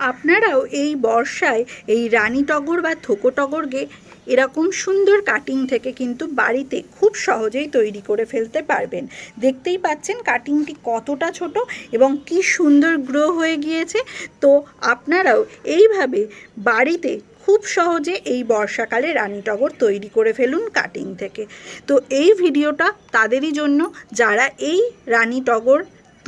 আপনারাও এই বর্ষায় এই রানী টগর বা থোকো টগরকে এরকম সুন্দর কাটিং থেকে কিন্তু বাড়িতে খুব সহজেই তৈরি করে ফেলতে পারবেন। দেখতেই পাচ্ছেন কাটিংটি কতটা ছোট এবং কি সুন্দর গ্রো হয়ে গিয়েছে। তো আপনারাও এইভাবে বাড়িতে খুব সহজে এই বর্ষাকালে রানী টগর তৈরি করে ফেলুন কাটিং থেকে। তো এই ভিডিওটা তাদেরই জন্য। যারা এই রানী টগর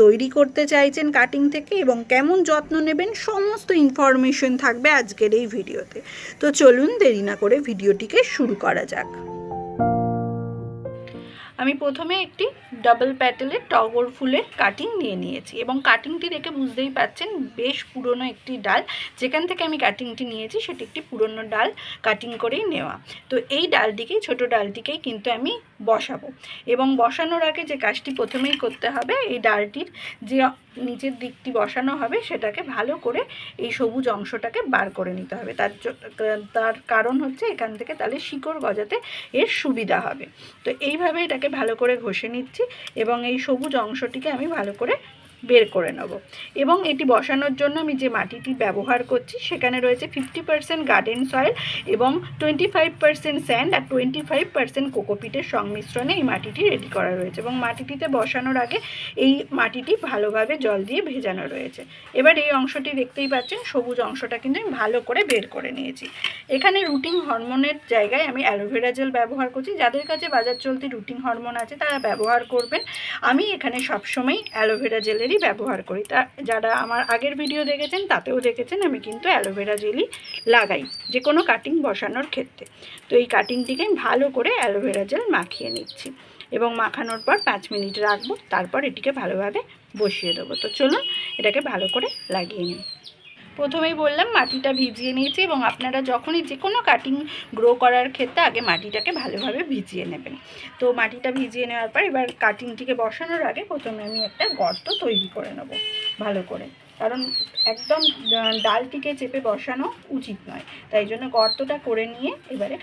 তৈরি করতে চাইছেন কাটিং থেকে এবং কেমন যত্ন নেবেন সমস্ত ইনফরমেশন থাকবে আজকের এই ভিডিওতে। তো চলুন দেরি না করে ভিডিওটিকে শুরু করা যাক। আমি প্রথমে একটি ডাবল প্যাটেলের টগর ফুলের কাটিং নিয়ে নিয়েছি এবং কাটিংটি দেখে বুঝতেই পাচ্ছেন বেশ পুরনো একটি ডাল। যেখান থেকে আমি কাটিংটি নিয়েছি সেটি একটি পুরনো ডাল কাটিং করেই নেওয়া। তো এই ডালটিকেই, ছোট ডালটিকেই কিন্তু আমি বসাবো। এবং বসানোর আগে যে কাজটি প্রথমেই করতে হবে, এই ডালটির যে নিচের দিকটি বসানো হবে, সেটাকে ভালো করে এই সবুজ অংশটাকে বার করে নিতে হবে। তার তার কারণ হচ্ছে এখান থেকে তাহলে শিকড় গজাতে এর সুবিধা হবে। তো এইভাবে এটাকে ভালো করে ঘষে নিচ্ছি এবং এই সবুজ অংশটিকে আমি ভালো করে বের করে নেব। এবং এটি বসানোর জন্য আমি যে মাটিটি ব্যবহার করছি, সেখানে রয়েছে ফিফটি পার্সেন্ট গার্ডেন সয়েল এবং টোয়েন্টি ফাইভ পার্সেন্ট স্যান্ড আর টোয়েন্টি ফাইভ পার্সেন্ট কোকোপিটের সংমিশ্রণে এই মাটিটি রেডি করা রয়েছে। এবং মাটিটিতে বসানোর আগে এই মাটিটি ভালোভাবে জল দিয়ে ভেজানো রয়েছে। এবার এই অংশটি দেখতেই পাচ্ছেন, সবুজ অংশটা কিন্তু আমি ভালো করে বের করে নিয়েছি। এখানে রুটিন হরমোনের জায়গায় আমি অ্যালোভেরা জেল ব্যবহার করছি। যাদের কাছে বাজার চলতি রুটিন হরমোন আছে, তারা ব্যবহার করবেন। আমি এখানে সবসময় অ্যালোভেরা জেলেরই ব্যবহার করি। তা যারা আমার আগের ভিডিও দেখেছেন, তাতেও দেখেছেন আমি কিন্তু অ্যালোভেরা জেলি লাগাই, যে কোনো কাটিং বসানোর ক্ষেত্রে। তো এই কাটিংটিকে আমি ভালো করে অ্যালোভেরা জেল মাখিয়ে নিচ্ছি এবং মাখানোর পর পাঁচ মিনিট রাখব, তারপর এটিকে ভালোভাবে বসিয়ে দেবো। তো চলুন, এটাকে ভালো করে লাগিয়ে নিই। প্রথমেই বললাম, মাটিটা ভিজিয়ে নিয়েছি এবং আপনারা যখনই যে কোনো কাটিং গ্রো করার ক্ষেত্রে আগে মাটিটাকে ভালোভাবে ভিজিয়ে নেবেন। তো মাটিটা ভিজিয়ে নেওয়ার পর এবার কাটিংটিকে বসানোর আগে প্রথমে আমি একটা গর্ত তৈরি করে নেব ভালো করে। কারণ একদম ডালটিকে চেপে বসানো উচিত নয়। তাই জন্য গর্তটা করে নিয়ে এবারে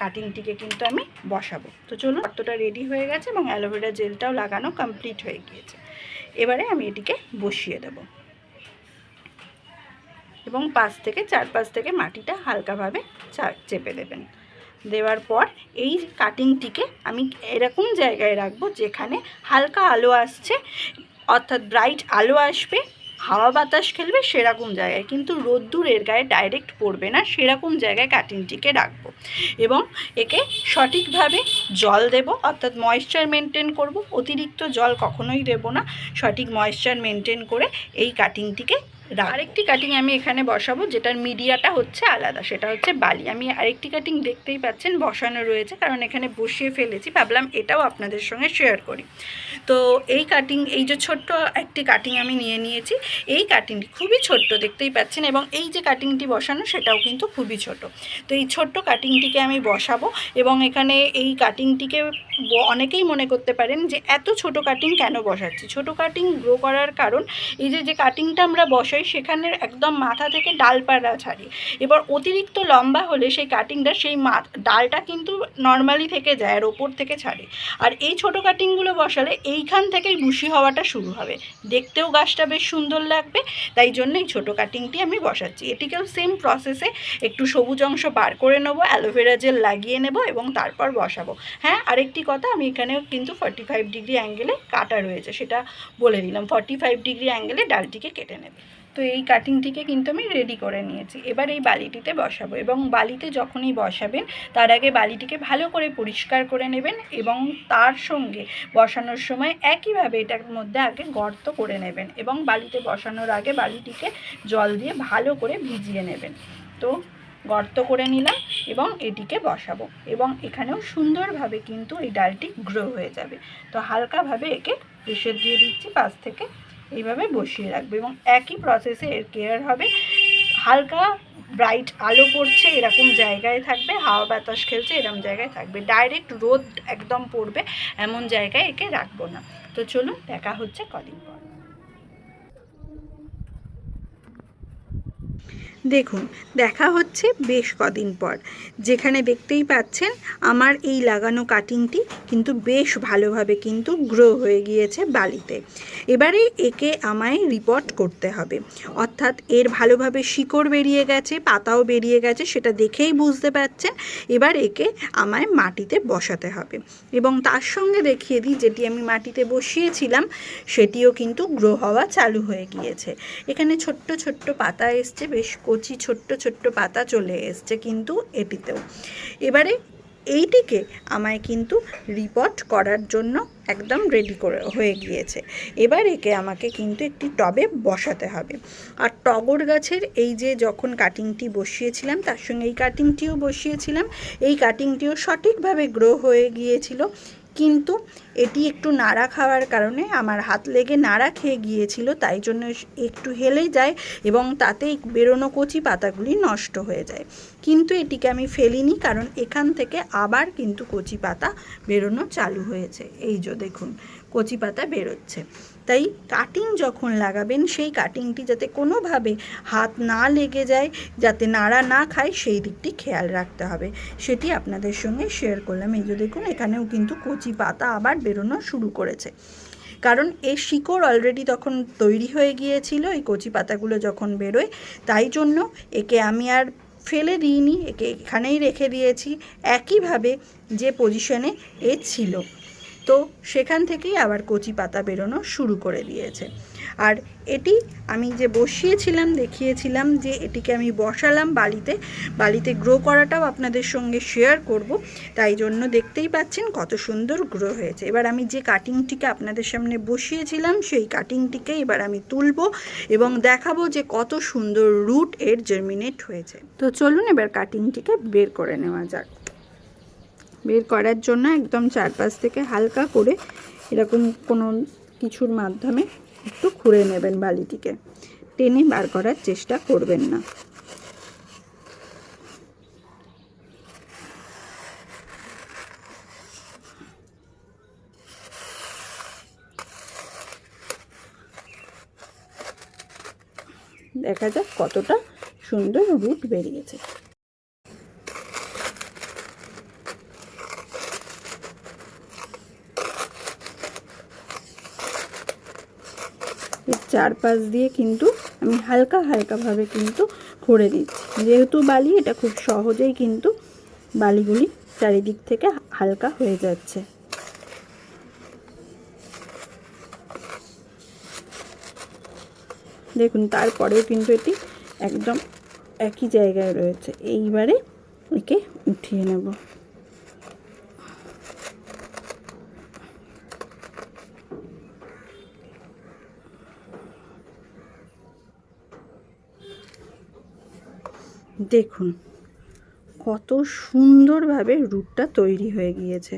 কাটিংটিকে কিন্তু আমি বসাবো। তো চলুন, গর্তটা রেডি হয়ে গেছে এবং অ্যালোভেরা জেলটাও লাগানো কমপ্লিট হয়ে গিয়েছে। এবারে আমি এটিকে বসিয়ে দেবো। এবং পাশ থেকে চারপাশ থেকে মাটিটা হালকাভাবে চেপে দেবেন। দেওয়ার পর এই কাটিংটিকে আমি এরকম জায়গায় রাখব যেখানে হালকা আলো আসছে, অর্থাৎ ব্রাইট আলো আসবে, হাওয়া বাতাস খেলবে সেরকম জায়গায়। কিন্তু রোদ্দুর এর গায়ে ডাইরেক্ট পড়বে না, সেরকম জায়গায় কাটিংটিকে রাখব। এবং একে সঠিকভাবে জল দেব, অর্থাৎ ময়েশ্চার মেনটেন করব। অতিরিক্ত জল কখনোই দেব না, সঠিক ময়েশ্চার মেনটেন করে এই কাটিংটিকে। আরেকটি কাটিং আমি এখানে বসাবো, যেটার মিডিয়াটা হচ্ছে আলাদা, সেটা হচ্ছে বালি। আমি আরেকটি কাটিং দেখতেই পাচ্ছেন, বসানো রয়েছে, কারণ এখানে বসিয়ে ফেলেছি, ভাবলাম এটাও আপনাদের সঙ্গে শেয়ার করি। তো এই কাটিং এই যে ছোট্ট একটি কাটিং আমি নিয়ে নিয়েছি, এই কাটিংটি খুবই ছোট্ট, দেখতেই পাচ্ছেন, এবং এই যে কাটিংটি বসানো, সেটাও কিন্তু খুবই ছোট। তো এই ছোট্ট কাটিংটিকে আমি বসাবো, এবং এখানে এই কাটিংটিকে অনেকেই মনে করতে পারেন যে, এত ছোট কাটিং কেন বসাচ্ছি? ছোট কাটিং গ্রো করার কারণ, এই যে যে কাটিংটা আমরা বসাই সেখানে একদম মাথা থেকে ডালপালা ছাড়ি। এবার অতিরিক্ত লম্বা হলে সেই কাটিংটা সেই ডালটা কিন্তু নর্মালি থেকে যায় আর ওপর থেকে ছাড়ে। আর এই ছোট কাটিংগুলো বসালে এইখান থেকেই বুশি হওয়াটা শুরু হবে। দেখতেও গাছটা বেশ সুন্দর লাগবে, তাই জন্য এই ছোটো কাটিংটি আমি বসাচ্ছি। এটিকেও সেম প্রসেসে একটু সবুজ অংশ বার করে নেব অ্যালোভেরা জেল লাগিয়ে নেব এবং তারপর বসাবো। হ্যাঁ আরেকটি কথা, আমি এখানেও কিন্তু ফর্টি ফাইভ ডিগ্রি অ্যাঙ্গেলে কাটা রয়েছে, সেটা বলে দিলাম। ফর্টি ফাইভ ডিগ্রি অ্যাঙ্গেলে ডালটিকে কেটে নেবে। তো এই কাটিংটিকে কিন্তু আমি রেডি করে নিয়েছি। এবার এই বালিটিতে বসাবো এবং বালিতে যখনই বসাবেন, তার আগে বালিটিকে ভালো করে পরিষ্কার করে নেবেন এবং তার সঙ্গে বসানোর সময় একইভাবে এটার মধ্যে আগে গর্ত করে নেবেন এবং বালিতে বসানোর আগে বালিটিকে জল দিয়ে ভালো করে ভিজিয়ে নেবেন। তো গর্ত করে নিলাম এবং এটিকে বসাবো এবং এখানেও সুন্দরভাবে কিন্তু এই ডালটি গ্রো হয়ে যাবে। তো হালকাভাবে একে প্রেশার দিয়ে দিচ্ছি পাশ থেকে এইভাবে বসিয়ে রাখবে এবং একই প্রসেসে এর কেয়ার হবে। হালকা ব্রাইট আলো পড়ছে, এরকম জায়গায় থাকবে, হাওয়া বাতাস খেলছে, এরকম জায়গায় থাকবে। ডাইরেক্ট রোদ একদম পড়বে, এমন জায়গায় একে রাখব না। তো চলুন, দেখা হচ্ছে কদিন পর। দেখুন, দেখা হচ্ছে বেশ কদিন পর। যেখানে দেখতেই পাচ্ছেন, আমার এই লাগানো কাটিংটি কিন্তু বেশ ভালোভাবে কিন্তু গ্রো হয়ে গিয়েছে বালিতে। এবারে একে আমায় রিপোর্ট করতে হবে। অর্থাৎ এর ভালোভাবে শিকড় বেরিয়ে গেছে, পাতাও বেরিয়ে গেছে, সেটা দেখেই বুঝতে পারছেন। এবার একে আমায় মাটিতে বসাতে হবে। এবং তার সঙ্গে দেখিয়ে দিই, যেটি আমি মাটিতে বসিয়েছিলাম, সেটিও কিন্তু গ্রো হওয়া চালু হয়ে গিয়েছে। এখানে ছোট্ট ছোট্ট পাতা এসছে, বেশ কচি ছোট্ট ছোট্ট পাতা চলে এসছে কিন্তু এটিতেও। এবারে এইটিকে আমায় কিন্তু রিপোর্ট করার জন্য একদম রেডি করে হয়ে গিয়েছে। এবার একে আমাকে কিন্তু একটি টবে বসাতে হবে। আর টগর গাছের এই যে যখন কাটিংটি বসিয়েছিলাম, তার সঙ্গে এই কাটিংটিও বসিয়েছিলাম। এই কাটিংটিও সঠিকভাবে গ্রো হয়ে গিয়েছিল। কিন্তু এটি একটু নাড়া খাওয়ার কারণে আমার হাত লেগে নাড়া খেয়ে গিয়েছিল, তাই জন্য একটু হেলে যায় এবং তাতে বেরোনো কচি পাতাগুলি নষ্ট হয়ে যায়। কিন্তু এটিকে আমি ফেলিনি, কারণ এখান থেকে আবার কিন্তু কচি পাতা বেরোনো চালু হয়েছে। এই যে দেখুন, কচি পাতা বেরোচ্ছে। তাই কাটিং যখন লাগাবেন, সেই কাটিংটি যাতে কোনোভাবে হাত না লেগে যায়, যাতে নাড়া না খায়, সেই দিকটি খেয়াল রাখতে হবে। সেটি আপনাদের সঙ্গে শেয়ার করলাম। এই যে দেখুন, এখানেও কিন্তু কচি পাতা আবার বেরোনো শুরু করেছে। কারণ এর শিকড় অলরেডি তখন তৈরি হয়ে গিয়েছিল, এই কচি পাতাগুলো যখন বেরোয়, তাই জন্য একে আমি আর ফেলে দিইনি, একে এখানেই রেখে দিয়েছি। একইভাবে যে পজিশনে এ ছিল। তো সেখান থেকেই আবার কচি পাতা বেরোনো শুরু করে দিয়েছে। আর এটি আমি যে বসিয়েছিলাম, দেখিয়েছিলাম যে এটিকে আমি বসালাম বালিতে। বালিতে গ্রো করাটাও আপনাদের সঙ্গে শেয়ার করব। তাই জন্য দেখতেই পাচ্ছেন কত সুন্দর গ্রো হয়েছে। এবার আমি যে কাটিংটিকে আপনাদের সামনে বসিয়েছিলাম, সেই কাটিংটিকে এবার আমি তুলব এবং দেখাবো যে কত সুন্দর রুট এর জার্মিনেট হয়েছে। তো চলুন এবার কাটিংটিকে বের করে নেওয়া যাক। বের করার জন্য একদম চারপাশ থেকে হালকা করে এরকম কোনো কিছুর মাধ্যমে একটু খুঁড়ে নেবেন বালিটিকে। টেনে বার করার চেষ্টা করবেন না। দেখা যাক কতটা সুন্দর রুট বেরিয়েছে। চারপাশ দিয়ে কিন্তু আমি হালকা হালকাভাবে কিন্তু খুঁড়ে দিচ্ছি যেহেতু বালি, এটা খুব সহজেই কিন্তু বালিগুলি চারিদিক থেকে হালকা হয়ে যাচ্ছে। দেখুন, তারপরেও কিন্তু এটি একদম একই জায়গায় রয়েছে। এইবারে একে উঠিয়ে নেব। দেখুন, কত সুন্দরভাবে রুটটা তৈরি হয়ে গিয়েছে।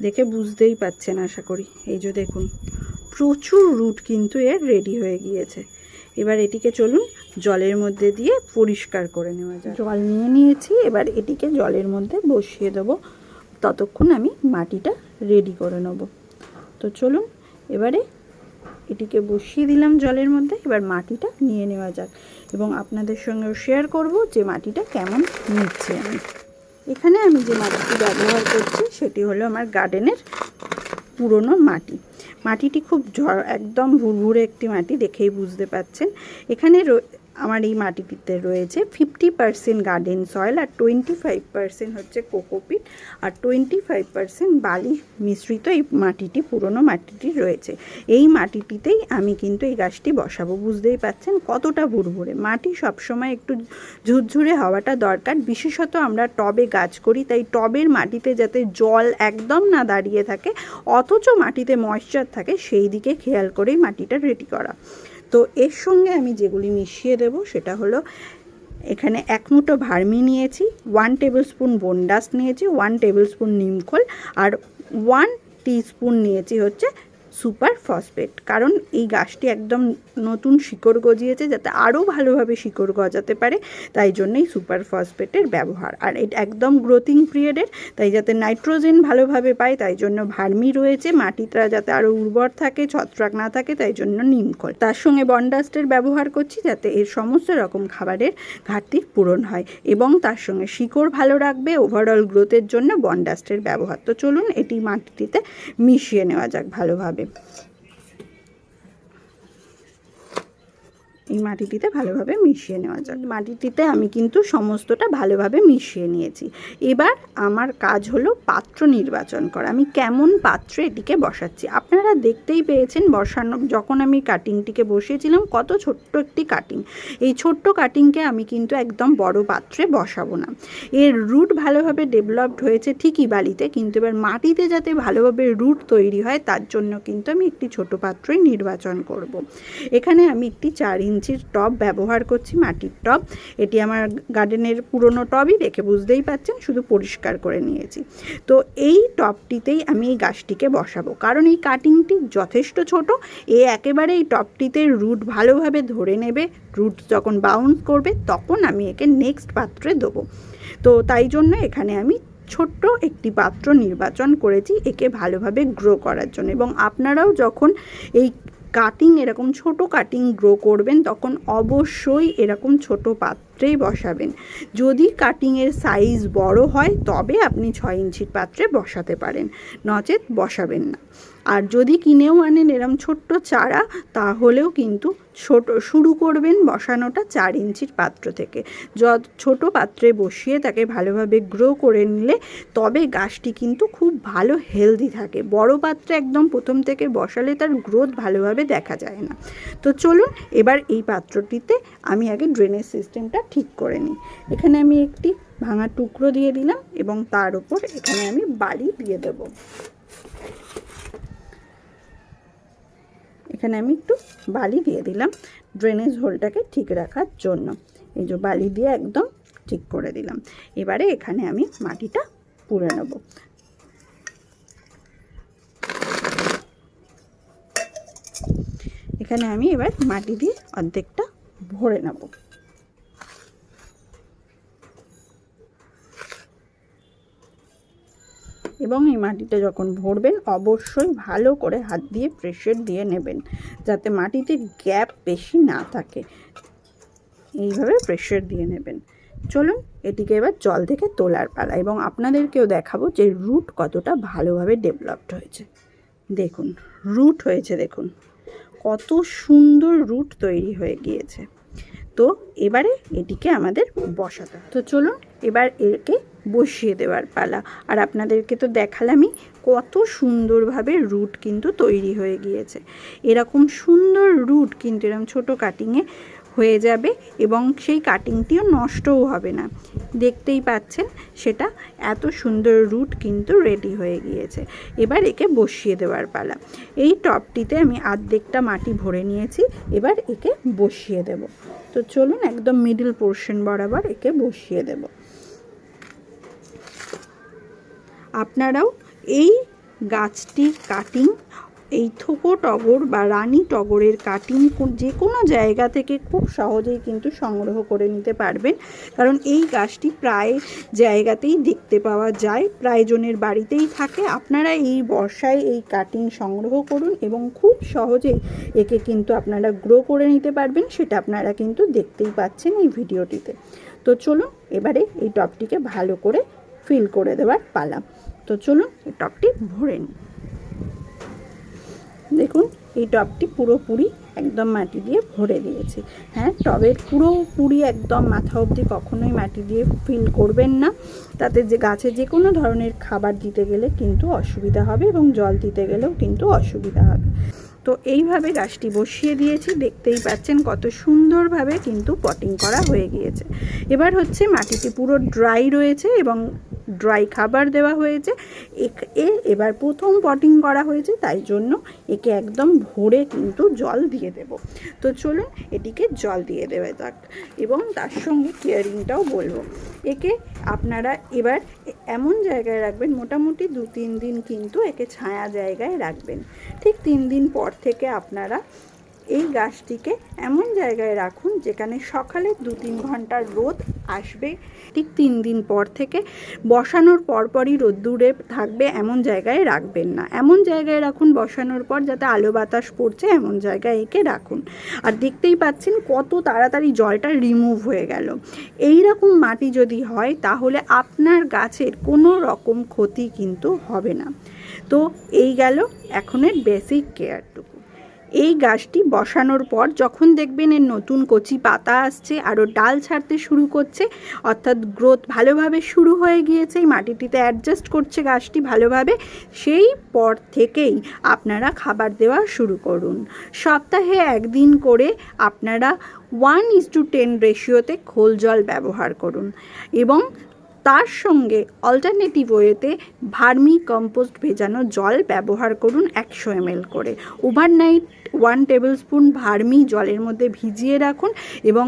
দেখে বুঝতেই পাচ্ছেন আশা করি। এই যে দেখুন, প্রচুর রুট কিন্তু এর রেডি হয়ে গিয়েছে। এবার এটিকে চলুন জলের মধ্যে দিয়ে পরিষ্কার করে নেওয়া যায় জল নিয়ে নিয়েছি, এবার এটিকে জলের মধ্যে বসিয়ে দেবো। ততক্ষণ আমি মাটিটা রেডি করে নেব। তো চলুন, এবারে এটিকে বসিয়ে দিলাম জলের মধ্যে, এবার মাটিটা নিয়ে নেওয়া যাক। এবং আপনাদের সঙ্গেও শেয়ার করব যে মাটিটা কেমন নিচ্ছে। আমি এখানে আমি যে মাটিটি ব্যবহার করছি, সেটি হলো আমার গার্ডেনের পুরনো মাটি। মাটিটি খুব একদম ভুরভুরে একটি মাটি দেখেই বুঝতে পাচ্ছেন। এখানে আমার এই মাটিটিতে রয়েছে ফিফটি পারসেন্ট গার্ডেন সয়েল আর টোয়েন্টি ফাইভ পারসেন্ট হচ্ছে কোকোপিট আর টোয়েন্টি ফাইভ পারসেন্ট বালি মিশ্রিত এই মাটিটি, পুরনো মাটিটি রয়েছে। এই মাটিটিতেই আমি কিন্তু এই গাছটি বসাবো, বুঝতেই পাচ্ছেন কতটা ভুরভুরে। মাটি সবসময় একটু ঝুরঝুরে হওয়াটা দরকার, বিশেষত আমরা টবে গাছ করি, তাই টবের মাটিতে যাতে জল একদম না দাঁড়িয়ে থাকে, অথচ মাটিতে ময়শ্চার থাকে, সেই দিকে খেয়াল করেই মাটিটা রেডি করা। তো এর সঙ্গে আমি যেগুলি মিশিয়ে দেব সেটা হলো এখানে এক মুঠো ভার্মি নিয়েছি ওয়ান টেবিল স্পুন বনডাস নিয়েছি ওয়ান টেবিল স্পুন নিমখোল আর ওয়ান স্পুন নিয়েছি হচ্ছে সুপার ফসফেট। কারণ এই গাছটি একদম নতুন শিকড় গজিয়েছে যাতে আরও ভালোভাবে শিকড় গজাতে পারে, তাই জন্যই সুপার ফসফেটের ব্যবহার। আর এটা একদম গ্রোথিং পিরিয়ডের, তাই যাতে নাইট্রোজেন ভালোভাবে পায়, তাই জন্য ভার্মি রয়েছে। মাটিটা যাতে আরও উর্বর থাকে, ছত্রাক না থাকে, তাই জন্য নিমখোল তার সঙ্গে বনডাস্টের ব্যবহার করছি যাতে এর সমস্ত রকম খাবারের ঘাটতির পূরণ হয় এবং তার সঙ্গে শিকড় ভালো রাখবে ওভারঅল গ্রোথের জন্য বনডাস্টের ব্যবহার। তো চলুন এটি মাটিতে মিশিয়ে নেওয়া যাক ভালোভাবে। হবে এই মাটিটিতে ভালোভাবে মিশিয়ে নেওয়া যাক। মাটিটিতে আমি কিন্তু সমস্তটা ভালোভাবে মিশিয়ে নিয়েছি। এবার আমার কাজ হলো পাত্র নির্বাচন করা। আমি কেমন পাত্রে এটিকে বসাচ্ছি? আপনারা দেখতেই পেয়েছেন বসানো, যখন আমি কাটিংটিকে বসিয়েছিলাম, কত ছোট্ট একটি কাটিং এই ছোট্ট কাটিংকে আমি কিন্তু একদম বড় পাত্রে বসাবো না। এর রুট ভালোভাবে ডেভেলপড হয়েছে ঠিকই বালিতে, কিন্তু এবার মাটিতে যাতে ভালোভাবে রুট তৈরি হয়, তার জন্য কিন্তু আমি একটি ছোট পাত্রই নির্বাচন করব। এখানে আমি একটি চার ইঞ্চির টব ব্যবহার করছি, মাটির টব। এটি আমার গার্ডেনের পুরনো টবই, দেখে বুঝতেই পাচ্ছেন, শুধু পরিষ্কার করে নিয়েছি। তো এই টবটিতেই আমি এই গাছটিকে বসাবো। কারণ এই কাটিংটি যথেষ্ট ছোট, এ একেবারে এই টবটিতে রুট ভালোভাবে ধরে নেবে, রুট যখন বাউন্স করবে, তখন আমি একে নেক্সট পাত্রে দেবো। তো তাই জন্য এখানে আমি ছোট্ট একটি পাত্র নির্বাচন করেছি, একে ভালোভাবে গ্রো করার জন্য। এবং আপনারাও যখন এই কাটিং এরকম ছোট কাটিং গ্রো করবেন, তখন অবশ্যই এরকম ছোট পাত্রেই বসাবেন। যদি কাটিংয়ের সাইজ বড় হয়, তবে আপনি ছয় ইঞ্চির পাত্রে বসাতে পারেন। নচেত বসাবেন না। আর যদি কিনেও আনেন এরম ছোট্ট চারা, তাহলেও কিন্তু ছোট, শুরু করবেন বসানোটা চার ইঞ্চির পাত্র থেকে। যত ছোট পাত্রে বসিয়ে তাকে ভালোভাবে গ্রো করে নিলে তবে গাছটি কিন্তু খুব ভালো হেলদি থাকে। বড় পাত্রে একদম প্রথম থেকে বসালে তার গ্রোথ ভালোভাবে দেখা যায় না। তো চলুন এবার এই পাত্রটিতে আমি আগে ড্রেনেজ সিস্টেমটা ঠিক করে নিই। এখানে আমি একটি ভাঙা টুকরো দিয়ে দিলাম এবং তার উপর এখানে আমি বালি দিয়ে দেবো। এখানে আমি একটু বালি দিয়ে দিলাম ড্রেনেজ হোলটাকে ঠিক রাখার জন্য। এই যে বালি দিয়ে একদম ঠিক করে দিলাম। এবারে এখানে আমি মাটিটা পুড়ে নেব। এখানে আমি এবার মাটি দিয়ে অর্ধেকটা ভরে নেব। এবং এই মাটিটা যখন ভরবেন, অবশ্যই ভালো করে হাত দিয়ে প্রেশার দিয়ে নেবেন, যাতে মাটিতে গ্যাপ বেশি না থাকে। এইভাবে প্রেশার দিয়ে নেবেন। চলুন, এটিকে এবার জল থেকে তোলার পালা এবং আপনাদেরকেও দেখাবো যে রুট কতটা ভালোভাবে ডেভেলপড হয়েছে। দেখুন রুট হয়েছে, দেখুন। কত সুন্দর রুট তৈরি হয়ে গিয়েছে। তো, এবারে এটিকে আমাদের বসাতে তো চলুন, এবার একে বসিয়ে দেওয়ার পালা। আর আপনাদেরকে তো দেখালামই কত সুন্দরভাবে রুট কিন্তু তৈরি হয়ে গিয়েছে। এরকম সুন্দর রুট কিন্তু এরকম ছোটো কাটিংয়ে হয়ে যাবে এবং সেই কাটিংটিও নষ্টও হবে না। দেখতেই পাচ্ছেন, সেটা এত সুন্দর রুট কিন্তু রেডি হয়ে গিয়েছে। এবার একে বসিয়ে দেওয়ার পালা। এই টপটিতে আমি আর্ধেকটা মাটি ভরে নিয়েছি, এবার একে বসিয়ে দেব। তো চলুন একদম মিডল পোর্শন বরাবর একে বসিয়ে দেব। আপনারাও এই গাছটি কাটিং এই থোকো টগর বা রানী টগরের কাটিং যে কোনো জায়গা থেকে খুব সহজেই কিন্তু সংগ্রহ করে নিতে পারবেন। কারণ এই গাছটি প্রায় জায়গাতেই দেখতে পাওয়া যায়, প্রায়জনের বাড়িতেই থাকে। আপনারা এই বর্ষায় এই কাটিং সংগ্রহ করুন এবং খুব সহজেই একে কিন্তু আপনারা গ্রো করে নিতে পারবেন, সেটা আপনারা কিন্তু দেখতেই পাচ্ছেন এই ভিডিওটিতে তো চলুন, এবারে এই টপটিকে ভালো করে ফিল করে দেওয়ার পালা। তো চলুন এই টপটি ভরে নিই। দেখুন, এই টবটি পুরোপুরি একদম মাটি দিয়ে ভরে দিয়েছি। হ্যাঁ টবের পুরোপুরি একদম মাথা অবধি কখনোই মাটি দিয়ে ফিল করবেন না। তাতে যে গাছে যে কোনো ধরনের খাবার দিতে গেলে কিন্তু অসুবিধা হবে এবং জল দিতে গেলেও কিন্তু অসুবিধা হবে। তো এইভাবে গাছটি বসিয়ে দিয়েছি। দেখতেই পাচ্ছেন কত সুন্দরভাবে কিন্তু পটিং করা হয়ে গিয়েছে। এবার হচ্ছে মাটিটি পুরো ড্রাই রয়েছে এবং ড্রাই খাবার দেওয়া হয়েছে। এ এবার প্রথম পটিং করা হয়েছে, তাই জন্য একে একদম ভরে কিন্তু জল দিয়ে দেব। তো চলুন এটিকে জল দিয়ে দেবে যাক এবং তার সঙ্গে কেয়ারিংটাও বলব। একে আপনারা এবার এমন জায়গায় রাখবেন, মোটামুটি দু, তিন দিন কিন্তু একে ছায়া জায়গায় রাখবেন। ঠিক তিন দিন পর থেকে আপনারা এই গাছটিকে এমন জায়গায় রাখুন যেখানে সকালে দু, তিন ঘণ্টার রোদ আসবে ঠিক তিন দিন পর থেকে বসানোর পরপরই রোদ্দুরে থাকবে, এমন জায়গায় রাখবেন না। এমন জায়গায় রাখুন বসানোর পর যাতে আলো বাতাস পড়ছে, এমন জায়গায় একে রাখুন। আর দেখতেই পাচ্ছেন কত তাড়াতাড়ি জলটা রিমুভ হয়ে গেল। এই রকম মাটি যদি হয়, তাহলে আপনার গাছের কোনো রকম ক্ষতি কিন্তু হবে না। তো এই গেল এখনের বেসিক কেয়ারটুকু এই গাছটি বসানোর পর যখন দেখবেন এর নতুন কচি পাতা আসছে, আরও ডাল ছাড়তে শুরু করছে, অর্থাৎ গ্রোথ ভালোভাবে শুরু হয়ে গিয়েছে, এই মাটিটিতে অ্যাডজাস্ট করছে গাছটি ভালোভাবে, সেই পর থেকেই আপনারা খাবার দেওয়া শুরু করুন। সপ্তাহে একদিন করে আপনারা ওয়ান ইস টু টেন রেশিওতে খোল জল ব্যবহার করুন এবং তার সঙ্গে অল্টারনেটিভ ওয়েতে ভার্মি কম্পোস্ট ভেজানো জল ব্যবহার করুন একশো এমএল করে। Overnight one table spoon vermi জলের মধ্যে ভিজিয়ে রাখুন এবং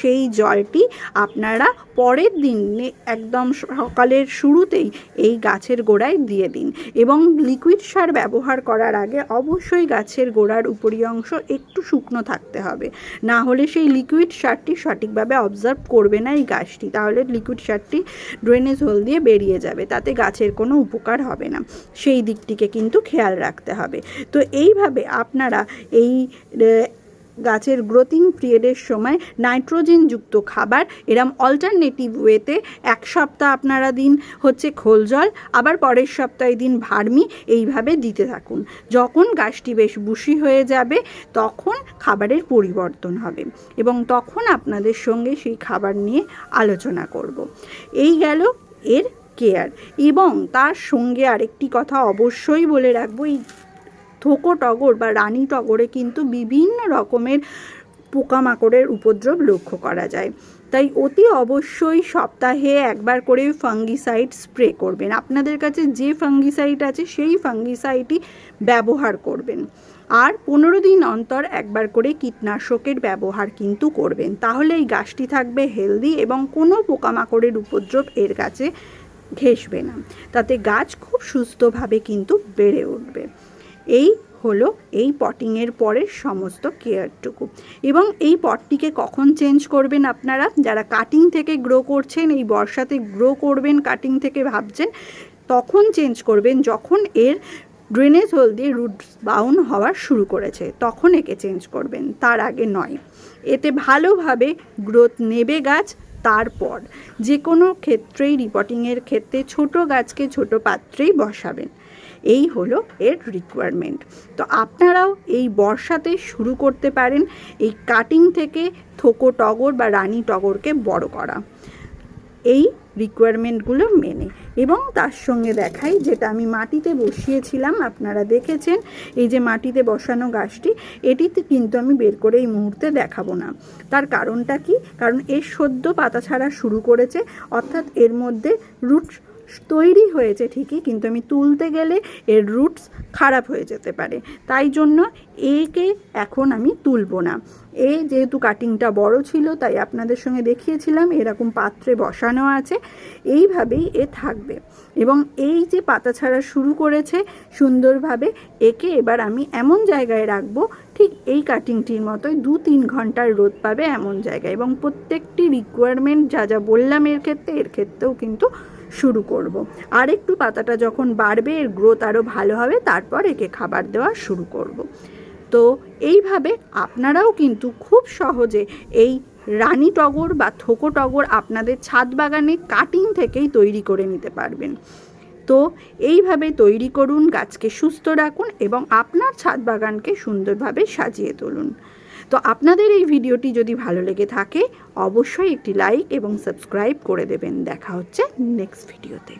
সেই জলটি আপনারা পরের দিনে একদম সকালের শুরুতেই এই গাছের গোড়ায় দিয়ে দিন এবং লিকুইড সার ব্যবহার করার আগে অবশ্যই গাছের গোড়ার উপরি অংশ একটু শুকনো থাকতে হবে। না হলে সেই লিকুইড সারটি সঠিকভাবে অবজার্ভ করবে না এই গাছটি। তাহলে লিকুইড সারটি ড্রেনেজ হোল দিয়ে বেরিয়ে যাবে, তাতে গাছের কোনো উপকার হবে না। সেই দিকটিকে কিন্তু খেয়াল রাখতে হবে। তো এইভাবে আপনারা এই গাছের গ্রোথিং পিরিয়ডের সময় নাইট্রোজেনযুক্ত খাবার, এরম অল্টারনেটিভ ওয়েতে এক সপ্তাহ আপনারা দিন হচ্ছে খোল জল, আবার পরের সপ্তাহে দিন ভার্মি, এইভাবে দিতে থাকুন। যখন গাছটি বেশ বুশি হয়ে যাবে, তখন খাবারের পরিবর্তন হবে এবং তখন আপনাদের সঙ্গে সেই খাবার নিয়ে আলোচনা করব। এই গেল এর কেয়ার এবং তার সঙ্গে আরেকটি কথা অবশ্যই বলে রাখব, এই থোকো টগর বা রানী টগরে কিন্তু বিভিন্ন রকমের পোকামাকড়ের উপদ্রব লক্ষ্য করা যায়। তাই অতি অবশ্যই সপ্তাহে একবার করে ফাঙ্গিসাইড স্প্রে করবেন। আপনাদের কাছে যে ফাঙ্গিসাইড আছে সেই ফাঙ্গিসাইডই ব্যবহার করবেন। আর পনেরো দিন অন্তর একবার করে কীটনাশকের ব্যবহার কিন্তু করবেন। তাহলে এই গাছটি থাকবে হেলদি এবং কোনো পোকামাকড়ের উপদ্রব এর কাছে ঘেসবে না। তাতে গাছ খুব সুস্থভাবে কিন্তু বেড়ে উঠবে। এই হলো এই পটিংয়ের পরের সমস্ত কেয়ারটুকু। এবং এই পটটিকে কখন চেঞ্জ করবেন আপনারা? যারা কাটিং থেকে গ্রো করছেন, এই বর্ষাতে গ্রো করবেন কাটিং থেকে ভাবছেন, তখন চেঞ্জ করবেন যখন এর ড্রেনেজ হোল দিয়ে রুট বাউন হওয়া শুরু করেছে, তখন একে চেঞ্জ করবেন, তার আগে নয়। এতে ভালোভাবে গ্রোথ নেবে গাছ তারপর। যে কোনো ক্ষেত্রেই রিপোর্টিংয়ের ক্ষেত্রে ছোট গাছকে ছোট পাত্রেই বসাবেন। এই হলো এর রিকোয়ারমেন্ট তো আপনারাও এই বর্ষাতে শুরু করতে পারেন এই কাটিং থেকে থোকো টগর বা রানী টগরকে বড় করা। এই রিকোয়ারমেন্টগুলো মেনে। এবং তার সঙ্গে দেখাই যেটা আমি মাটিতে বসিয়েছিলাম, আপনারা দেখেছেন, এই যে মাটিতে বসানো গাছটি, এটিতে কিন্তু আমি বের করে এই মুহূর্তে দেখাবো না। তার কারণটা কি? কারণ এর সদ্য পাতা ছাড়া শুরু করেছে, অর্থাৎ এর মধ্যে রুট তৈরি হয়েছে ঠিকই, কিন্তু আমি তুলতে গেলে এর রুটস খারাপ হয়ে যেতে পারে। তাই জন্য একে এখন আমি তুলব না। এ যেহেতু কাটিংটা বড় ছিল, তাই আপনাদের সঙ্গে দেখিয়েছিলাম, এরকম পাত্রে বসানো আছে, এইভাবেই এ থাকবে। এবং এই যে পাতা ছাড়া শুরু করেছে, সুন্দরভাবে একে এবার আমি এমন জায়গায় রাখব, ঠিক এই কাটিংটির মতোই দু তিন ঘণ্টার রোদ পাবে এমন জায়গায়। এবং প্রত্যেকটি রিকোয়ারমেন্ট যা যা বললাম এর ক্ষেত্রে, এর ক্ষেত্রেও কিন্তু শুরু করব। আর একটু পাতাটা যখন বাড়বে, এর গ্রোথ আরও ভালো হবে, তারপর একে খাবার দেওয়া শুরু করব। তো এইভাবে আপনারাও কিন্তু খুব সহজে এই রানী টগর বা থোকো টগর আপনাদের ছাদ বাগানে কাটিং থেকেই তৈরি করে নিতে পারবেন তো এইভাবে তৈরি করুন, গাছকে সুস্থ রাখুন এবং আপনার ছাদ বাগানকে সুন্দরভাবে সাজিয়ে তুলুন তো আপনাদের এই ভিডিওটি যদি ভালো লেগে থাকে, অবশ্যই একটি লাইক এবং সাবস্ক্রাইব করে দেবেন। দেখা হচ্ছে নেক্সট ভিডিওতে।